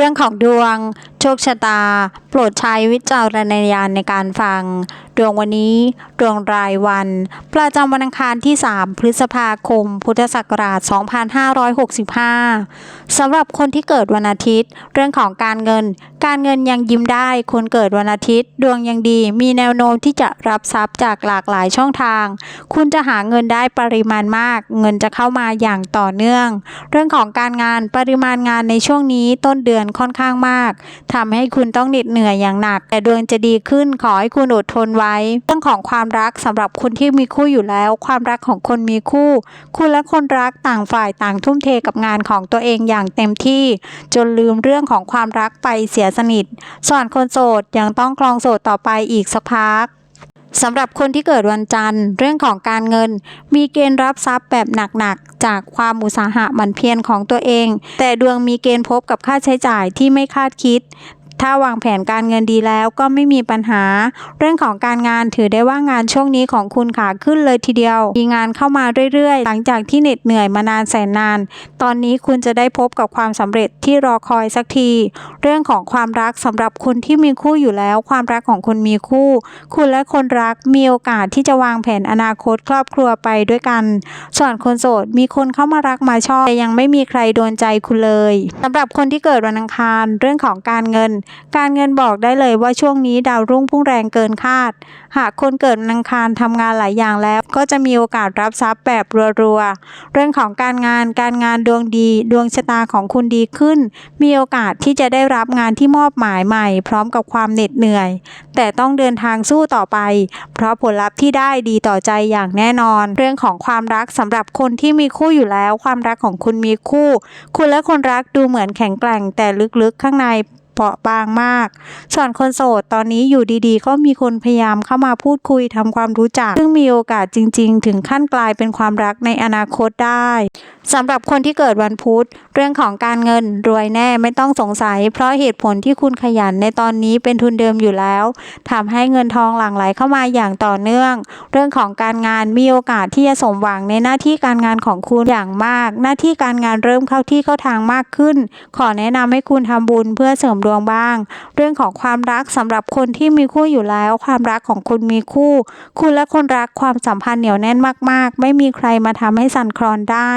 รื่องของดวง โชคชะตา โปรดใช้วิจารณญาณในการฟัง ดวงวันนี้ ดวงรายวัน ประจำวันอังคารที่ 3 พฤษภาคม พุทธศักราช 2565 สำหรับคนที่เกิดวันอาทิตย์ เรื่องของการเงิน การเงินยังยิ้มได้ คนเกิดวันอาทิตย์ ดวงยังดี มีแนวโน้มที่จะรับทรัพย์จากหลากหลายช่องทาง คุณจะหาเงินได้ปริมาณมาก เงินจะเข้ามาอย่างต่อเนื่อง เรื่องของการงานปริมาณงานในช่วงนี้ต้นเดือนค่อนข้างมากทำให้คุณต้องเหน็ดเหนื่อยอย่างหนัก แต่ดวงจะดีขึ้นขอให้คุณอดทนไว้เรื่องของความรักสำหรับคนที่มีคู่อยู่แล้ว ความรักของคนมีคู่ คุณและคนรักต่างฝ่ายต่างทุ่มเทกับงานของตัวเองอย่างเต็มที่ จนลืมเรื่องของความรักไปเสียสนิท ส่วนคนโสดยังต้องคลองโสดต่อไปอีกสักพักสำหรับคนที่เกิดวันจันทร์ เรื่องของการเงิน มีเกณฑ์รับทรัพย์แบบหนักๆ จากความอุตสาหะหมันเพียรของตัวเอง แต่ดวงมีเกณฑ์พบกับค่าใช้จ่ายที่ไม่คาดคิด ถ้าวางแผนการเงินดีแล้วก็ไม่มีปัญหา เรื่องของการงานถือได้ว่างานช่วงนี้ของคุณขาขึ้นเลยทีเดียว มีงานเข้ามาเรื่อยๆ หลังจากที่เหน็ดเหนื่อยมานานแสนนาน ตอนนี้คุณจะได้พบกับความสำเร็จที่รอคอยสักที เรื่องของความรักสำหรับคุณที่มีคู่อยู่แล้ว ความรักของคุณมีคู่ คุณและคนรักมีโอกาสที่จะวางแผนอนาคตครอบครัวไปด้วยกัน ส่วนคนโสดมีคนเข้ามารักมาชอบแต่ยังไม่มีใครโดนใจคุณเลยสำหรับคนที่เกิดวันอังคาร เรื่องของการเงินการเงินบอกได้เลยว่าช่วงนี้ดาวรุ่งพุ่งแรงเกินคาด หากคนเกิดนังคารทำงานหลายอย่างแล้ว ก็จะมีโอกาสรับทรัพย์แบบรัวๆ เรื่องของการงานการงานดวงดี ดวงชะตาของคุณดีขึ้น มีโอกาสที่จะได้รับงานที่มอบหมายใหม่ พร้อมกับความเหน็ดเหนื่อย แต่ต้องเดินทางสู้ต่อไป เพราะผลลัพธ์ที่ได้ดีต่อใจอย่างแน่นอน เรื่องของความรักสำหรับคนที่มีคู่อยู่แล้ว ความรักของคุณมีคู่ คุณและคนรักดูเหมือนแข็งแกร่งแต่ลึกๆข้างใน เปราะบางมาก ส่วนคนโสดตอนนี้อยู่ดีๆ ก็มีคนพยายามเข้ามาพูดคุยทำความรู้จัก ซึ่งมีโอกาสจริง ๆ ถึงขั้นกลายเป็นความรักในอนาคตได้สำหรับคนที่เกิดวันพุธ เรื่องของการเงินรวยแน่ไม่ต้องสงสัย เพราะเหตุผลที่คุณขยันในตอนนี้เป็นทุนเดิมอยู่แล้วทำให้เงินทองหลั่งไหลเข้ามาอย่างต่อเนื่อง เรื่องของการงานมีโอกาสที่จะสมหวังในหน้าที่การงานของคุณอย่างมาก หน้าที่การงานเริ่มเข้าที่เข้าทางมากขึ้น ขอแนะนำให้คุณทำบุญเพื่อเสริมดวงบ้าง เรื่องของความรักสำหรับคนที่มีคู่อยู่แล้ว ความรักของคุณมีคู่ คุณและคนรักความสัมพันธ์เหนียวแน่นมากๆ ไม่มีใครมาทำให้สั่นคลอนได้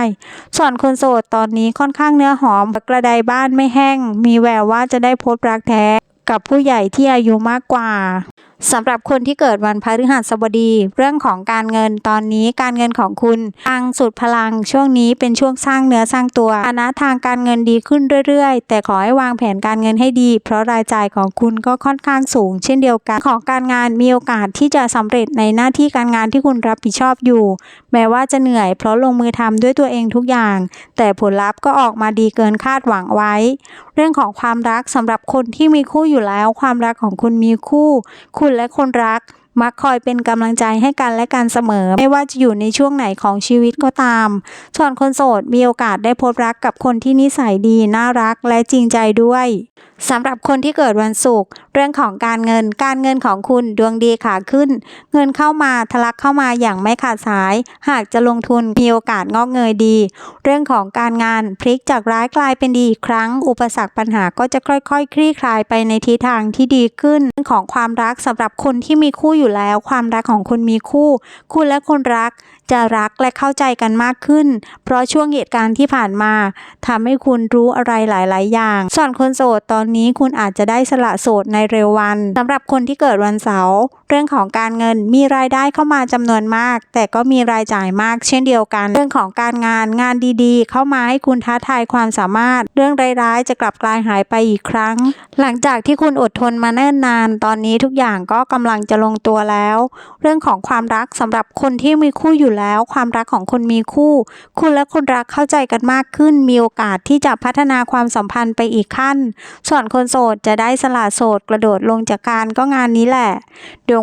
ส่วนคนโสดตอนนี้ค่อนข้างเนื้อหอมกระไดบ้านไม่แห้ง มีแววว่าจะได้พบรักแท้กับผู้ใหญ่ที่อายุมากกว่า สำหรับคนที่เกิดวันพฤหัสบดี เรื่องของการเงินตอนนี้การเงินของคุณปังสุดพลังช่วงนี้เป็นช่วงสร้างเนื้อสร้างตัวฐานะทางการเงินดีขึ้นเรื่อยๆ แต่ขอให้วางแผนการเงินให้ดี เพราะรายจ่ายของคุณก็ค่อนข้างสูง เช่นเดียวกันของการงานมีโอกาสที่จะสำเร็จในหน้าที่การงานที่คุณรับผิดชอบอยู่ แม้ว่าจะเหนื่อย เพราะลงมือทำด้วยตัวเองทุกอย่าง แต่ผลลัพธ์ก็ออกมาดีเกินคาดหวังไว้ เรื่องของความรักสำหรับคนที่มีคู่อยู่แล้ว ความรักของคุณมีคู่ คุณและคนรักมักคอยเป็นกำลังใจให้กันและกันเสมอ ไม่ว่าจะอยู่ในช่วงไหนของชีวิตก็ตาม ส่วนคนโสดมีโอกาสได้พบรักกับคนที่นิสัยดี น่ารักและจริงใจด้วยสำหรับคนที่เกิดวันศุกร์เรื่องของการเงิน การเงินของคุณดวงดีขาขึ้น เงินเข้ามาทะลักเข้ามาอย่างไม่ขาดสาย หากจะลงทุนมีโอกาสงอกเงยดี เรื่องของการงานพลิกจากร้ายกลายเป็นดีอีกครั้ง อุปสรรคปัญหาก็จะค่อยๆคลี่คลายไปในทิศทางที่ดีขึ้นเรื่องของความรักสำหรับคนที่มีคู่อยู่แล้ว ความรักของคุณมีคู่ คุณและคนรัก จะรักและเข้าใจกันมากขึ้น เพราะช่วงเหตุการณ์ที่ผ่านมาทำให้คุณรู้อะไรหลาย ๆ อย่าง ส่วนคนโสดตอนนี้คุณอาจจะได้สละโสดในเร็ววันสำหรับคนที่เกิดวันเสาร์ รื่องของการเงินมีรายได้เข้ามาจำนวนมาก แต่ก็มีรายจ่ายมาก เช่นเดียวกัน เรื่องของการงานงานดีๆ เข้ามาให้คุณท้าทายความสามารถ เรื่องร้ายๆ จะกลับกลายหายไปอีกครั้ง หลังจากที่คุณอดทนมาเนิ่นนาน ตอนนี้ทุกอย่างก็กำลังจะลงตัวแล้ว เรื่องของความรักสำหรับคนที่มีคู่อยู่แล้ว ความรักของคนมีคู่ คุณและคนรักเข้าใจกันมากขึ้น มีโอกาสที่จะพัฒนาความสัมพันธ์ไปอีกขั้น ส่วนคนโสดจะได้สละโสดกระโดดลงจากการก็งานนี้แหละดวง